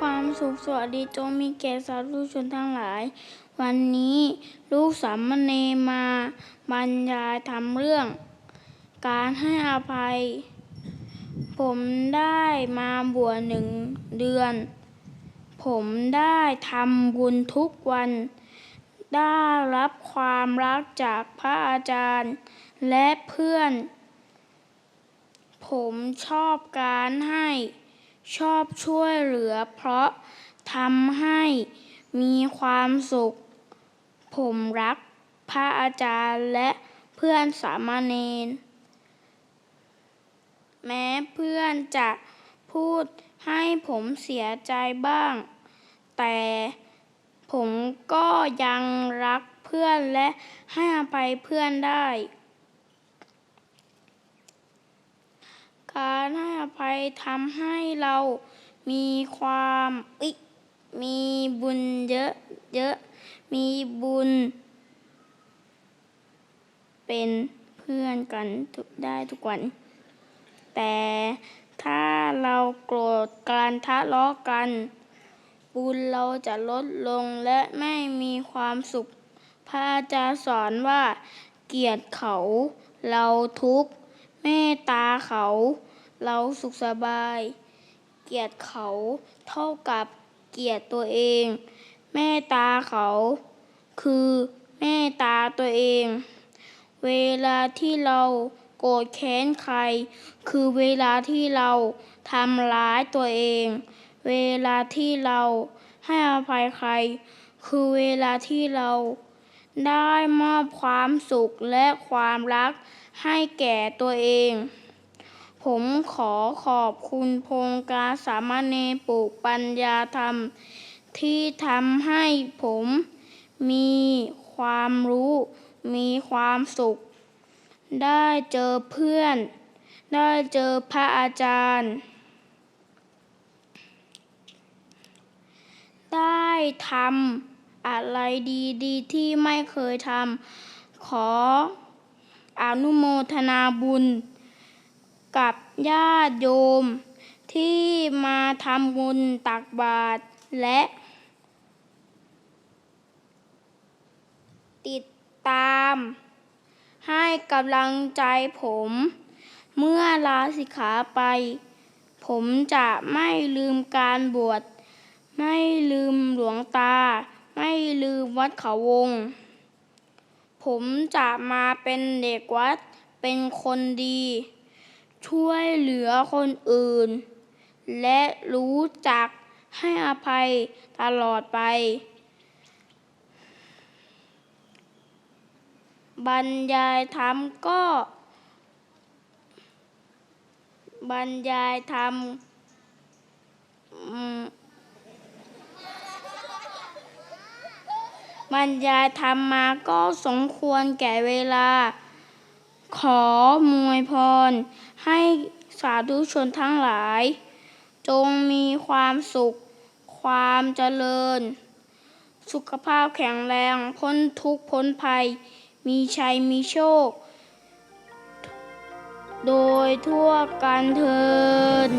ความสุขสวัสดีจงมีแก่สาธุชนทั้งหลาย วันนี้ลูกสามเณรมาบรรยายทำเรื่อง การให้อภัย ผมได้มาบวชหนึ่งเดือน ผมได้ทำบุญทุกวัน ได้รับความรักจากพระอาจารย์และเพื่อน ผมชอบการให้ ชอบช่วยเหลือ เพราะทำให้มีความสุข ผมรักพระอาจารย์และเพื่อนสามเณรแม้เพื่อนจะพูดให้ผมเสียใจบ้าง แต่ผมก็ยังรักเพื่อนและให้อภัยเพื่อนได้ การ ภัยทำให้เรามีความอิมีบุญเยอะเยอะ มีบุญ เป็นเพื่อนกันได้ทุกวัน แต่ถ้าเราโกรธการทะเลาะกัน บุญเราจะลดลงและไม่มีความสุข พระอาจารย์สอนว่า เกลียดเขาเราทุกข์เมตตาเขา เราสุขสบาย เกียดเขาเท่ากับเกียดตัวเองเมตตาเขา คือเมตตาตัวเอง เวลาที่เราโกรธแค้นใคร คือเวลาที่เราทำร้ายตัวเอง เวลาที่เราให้อภัยใคร คือเวลาที่เราได้มอบความสุขและความรักให้แก่ตัวเอง ผมขอขอบคุณโครงการสามเณรปลูกปัญญาธรรม ที่ทำให้ผมมีความรู้ มีความสุข ได้เจอเพื่อน ได้เจอพระอาจารย์ ได้ทำอะไรดีๆ ที่ไม่เคยทำขออนุโมทนาบุญ กับญาติโยม ที่มาทำบุญตักบาตรและ ติดตาม ให้กำลังใจผม เมื่อลาสิกขาไป ผมจะไม่ลืมการบวช ไม่ลืมหลวงตา ไม่ลืมวัดเขาวง ผมจะมาเป็นเด็กวัดเป็นคนดี ช่วยเหลือคนอื่น และรู้จักให้อภัยตลอดไป บรรยายธรรมก็ บรรยายธรรมบรรยายธรรมมาก็สมควรแก่เวลา ขอมวยพร ให้สาธุชนทั้งหลาย จงมีความสุข ความเจริญ สุขภาพแข็งแรง พ้นทุกข์พ้นภัย มีชัยมีโชค โดยทั่วกันเทิน